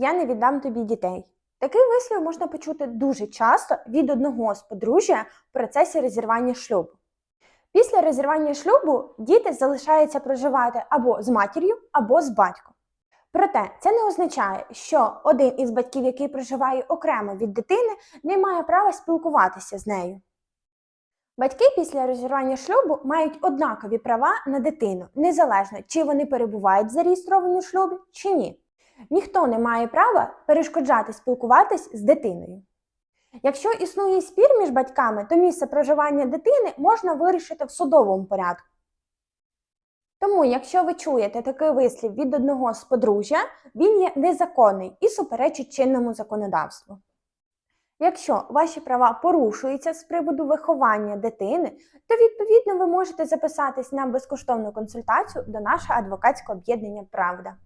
Я не віддам тобі дітей. Такий вислів можна почути дуже часто від одного з подружжя в процесі розірвання шлюбу. Після розірвання шлюбу діти залишаються проживати або з матір'ю, або з батьком. Проте це не означає, що один із батьків, який проживає окремо від дитини, не має права спілкуватися з нею. Батьки після розірвання шлюбу мають однакові права на дитину, незалежно чи вони перебувають в зареєстрованому шлюбі чи ні. Ніхто не має права перешкоджати спілкуватись з дитиною. Якщо існує спір між батьками, то місце проживання дитини можна вирішити в судовому порядку. Тому, якщо ви чуєте такий вислів від одного з подружжя, він є незаконний і суперечить чинному законодавству. Якщо ваші права порушуються з приводу виховання дитини, то відповідно ви можете записатись на безкоштовну консультацію до нашого адвокатського об'єднання Правда.